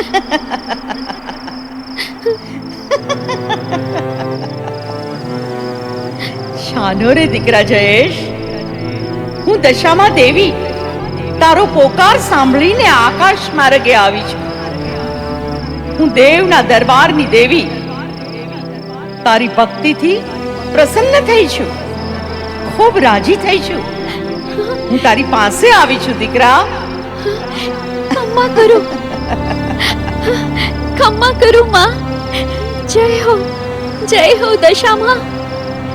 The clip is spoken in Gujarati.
શાનો રે દીકરા જયેશ? હું દશામાં દેવી. તારો પોકાર સાંભળીને આકાશ માર્ગે આવી છું. હું દેવના દરબારની દેવી. તારી ભક્તિથી પ્રસન્ન થઈ છું. ખૂબ રાજી થઈ છું. હું તારી પાસે આવી છું દીકરા. કરો ખમ્મા કરું માં જય હો જય હો દશામાં